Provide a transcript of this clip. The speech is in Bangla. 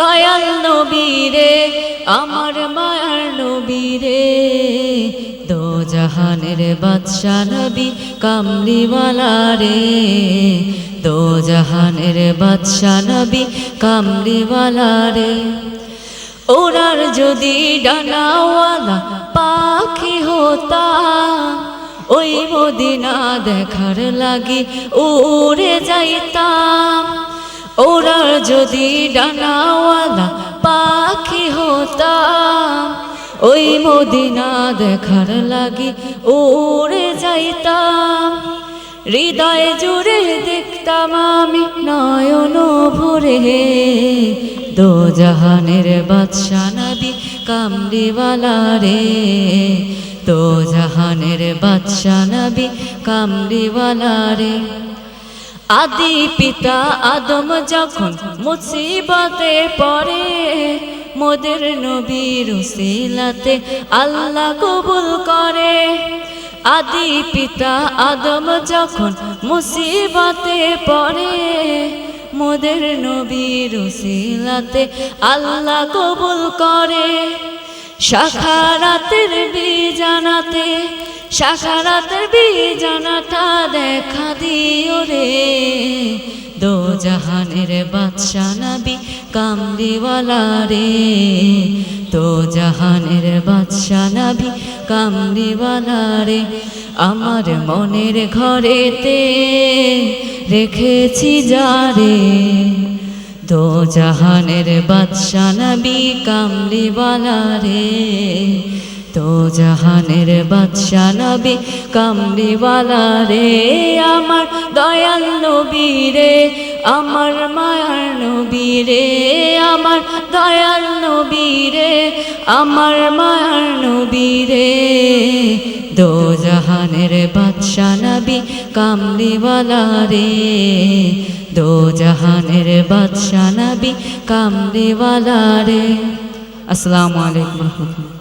দয়াল নবী রে, আমার মায়ার নবী রে। দো জাহানের বাদশা নবী কামলিওয়ালা রে দো জাহানের বাদশা নবী কামলিওয়ালা রে। ওরার যদি ডানাওয়ালা পাখি হতা, ওই মদিনা দেখার লাগি উড়ে যাইতাম। যদি ডানাওয়ালা পাখি হতাম, ওই মদিনা দেখার লাগি উড়ে যাইতাম। হৃদয় জুড়ে দেখতাম আমি নয়ন ভরে। দো জাহানের বাদশা নবী কামলিওয়ালা রে। দো জাহানের বাদশা নবী কামলিওয়ালা রে। আদি পিতা আদম যখন মুসিবতে পড়ে, মোদের নবীর সিলাতে আল্লাহ কবুল করে। আদি পিতা আদম যখন মুসিবতে পড়ে, মোদের নবীর সিলাতে আল্লাহ কবুল করে। শাখারাতের বীজানাতে শাখারাতের বীজানাটা দেখা দিও রে। দো জাহানের বাদশা নবী, কামলিওয়ালা রে। দো জাহানের বাদশা নবী, কামলিওয়ালা রে। আমার মনের ঘরেতে রেখেছি যারে দো জাহানের বাদশা নবী, কামলিওয়ালা রে। তো জাহানের বাদশা নবী, কামলিওয়ালা রে, আমার দয়াল নবী রে, আমার মায়ার নবী রে, আমার দয়াল নবী রে, আমার মায়ার নবী রে। দো জাহানের বাদশা নবী, কামলিওয়ালা রে দো জাহানের বাদশা নবী, কামলিওয়ালা রে। আসসালামু আলাইকুম রহমতুল্লাহ।